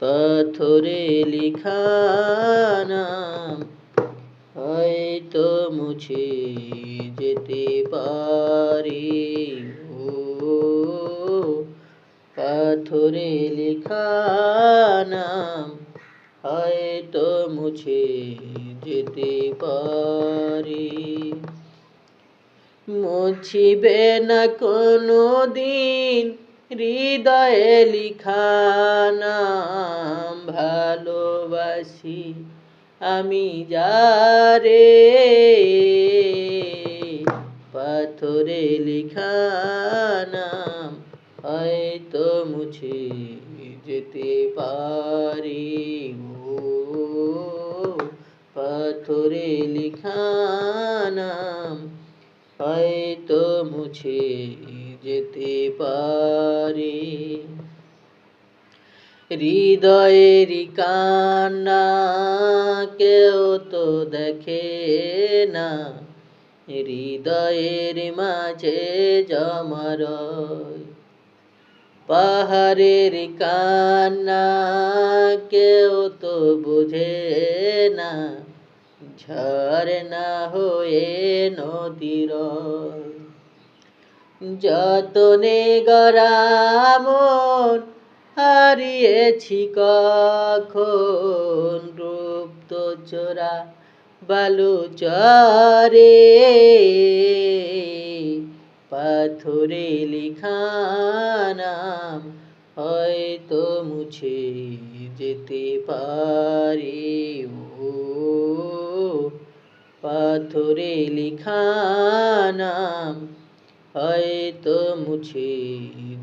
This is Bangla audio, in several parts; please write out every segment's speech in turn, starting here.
পাথরে লিখানা হয়তো মুছে যেতে পারি। ও পাথরে লিখানা হয়তো মুছে যেতে পারি। মুছিবে না কোনো দিন হৃদয়ে লিখানা ভালোবাসি আমি যারে পাথরে লিখানা হয়তো মুছে যেতে পারি ও পাথরে লিখানা হয়তো মুছে যেতে পারি। হৃদয়ের কান্না কেউ তো দেখে না। হৃদয়ের মাঝে জমার পাহাড়ের কান্না কেউ তো বুঝে না। ঝরনা হয়ে নদীর যতনে গরামন হারিয়েছি কখন রূপ তো চোরা বালু চরে। পাথরে লিখানাম হয়তো মুছে যেতে পারি। ও পাথরে লিখানাম হয়তো মুছে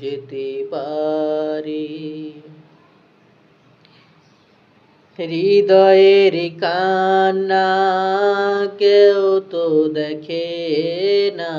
যেতে পারি। হৃদয়ের কান্না কেউ তো দেখে না,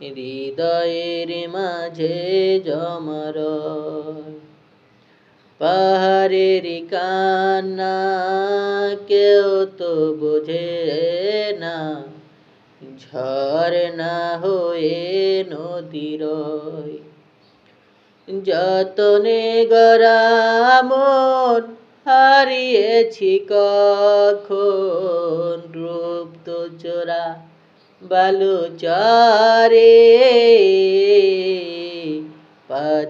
হৃদয়ের মাঝে জমর পাহাড়ের কান্না কেউ তো বোঝে না। ঝরনা হয়ে নদীর যতনে গরামন হারিয়েছি কখন রূপ তো চোরা বালু চারে।